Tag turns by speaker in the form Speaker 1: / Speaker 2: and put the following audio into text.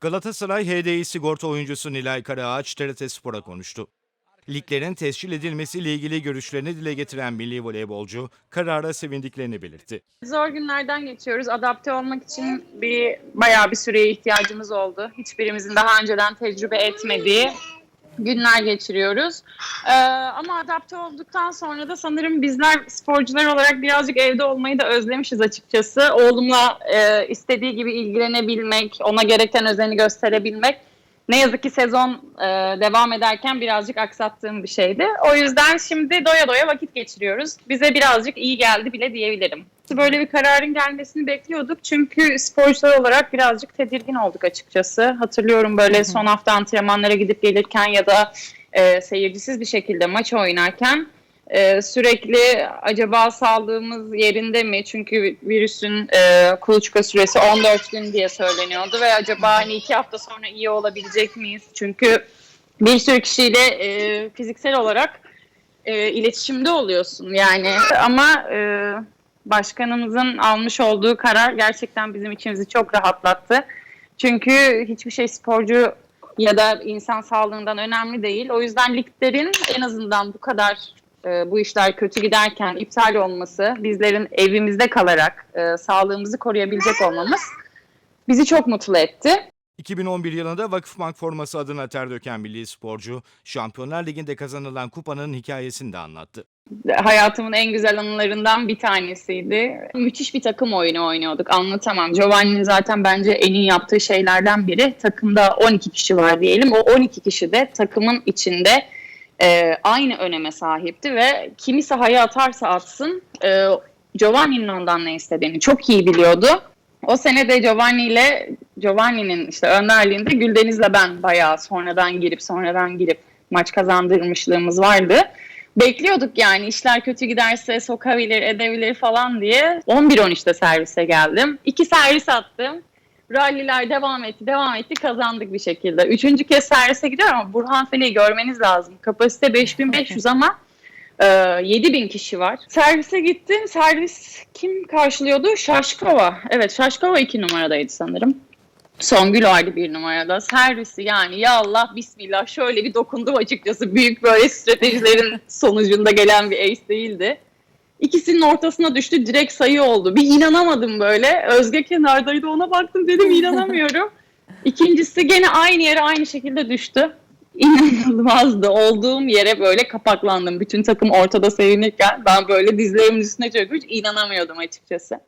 Speaker 1: Galatasaray HDI sigorta oyuncusu Nilay Karaağaç TRT Spor'a konuştu. Liglerin tescil edilmesiyle ilgili görüşlerini dile getiren milli voleybolcu karara sevindiklerini belirtti.
Speaker 2: Zor günlerden geçiyoruz. Adapte olmak için bir bayağı bir süreye ihtiyacımız oldu. Hiçbirimizin daha önceden tecrübe etmediği günler geçiriyoruz. Ee, ama adapte olduktan sonra da sanırım bizler sporcular olarak birazcık evde olmayı da özlemişiz açıkçası. Oğlumla e, istediği gibi ilgilenebilmek, ona gereken özeni gösterebilmek ne yazık ki sezon e, devam ederken birazcık aksattığım bir şeydi. O yüzden şimdi doya doya vakit geçiriyoruz. Bize birazcık iyi geldi bile diyebilirim. Böyle bir kararın gelmesini bekliyorduk. Çünkü sporcular olarak birazcık tedirgin olduk açıkçası. Hatırlıyorum böyle son hafta antrenmanlara gidip gelirken ya da e, seyircisiz bir şekilde maç oynarken e, sürekli acaba sağlığımız yerinde mi? Çünkü virüsün e, kuluçka süresi 14 gün diye söyleniyordu ve acaba hani iki hafta sonra iyi olabilecek miyiz? Çünkü bir sürü kişiyle e, fiziksel olarak e, iletişimde oluyorsun yani ama e, başkanımızın almış olduğu karar gerçekten bizim içimizi çok rahatlattı. Çünkü hiçbir şey sporcu ya da insan sağlığından önemli değil. O yüzden liglerin en azından bu kadar e, bu işler kötü giderken iptal olması, bizlerin evimizde kalarak e, sağlığımızı koruyabilecek olmamız bizi çok mutlu etti.
Speaker 1: 2011 yılında Vakıfbank forması adına ter döken milli sporcu, Şampiyonlar Ligi'nde kazanılan kupanın hikayesini de anlattı.
Speaker 2: hayatımın en güzel anılarından bir tanesiydi. Müthiş bir takım oyunu oynuyorduk. Anlatamam. Giovanni'nin zaten bence en iyi yaptığı şeylerden biri. Takımda 12 kişi var diyelim. O 12 kişi de takımın içinde e, aynı öneme sahipti ve kimi sahaya atarsa atsın e, Giovanni'nin ondan ne istediğini çok iyi biliyordu. O sene de Giovanni ile Giovanni'nin işte önderliğinde Güldeniz'le ben bayağı sonradan girip sonradan girip maç kazandırmışlığımız vardı. Bekliyorduk yani işler kötü giderse sokabilir, edebilir falan diye. 11-13'te servise geldim. İki servis attım. Ralliler devam etti, devam etti, kazandık bir şekilde. Üçüncü kez servise gidiyorum ama Burhan Fele'yi görmeniz lazım. Kapasite 5500 ama e, 7000 kişi var. Servise gittim. Servis kim karşılıyordu? Şaşkova. Evet Şaşkova iki numaradaydı sanırım. Songül vardı bir numarada. Servisi yani ya Allah bismillah şöyle bir dokundum açıkçası. Büyük böyle stratejilerin sonucunda gelen bir ace değildi. İkisinin ortasına düştü direkt sayı oldu. Bir inanamadım böyle. Özge kenardaydı ona baktım dedim inanamıyorum. İkincisi gene aynı yere aynı şekilde düştü. İnanılmazdı. Olduğum yere böyle kapaklandım. Bütün takım ortada sevinirken ben böyle dizlerimin üstüne çökmüş inanamıyordum açıkçası.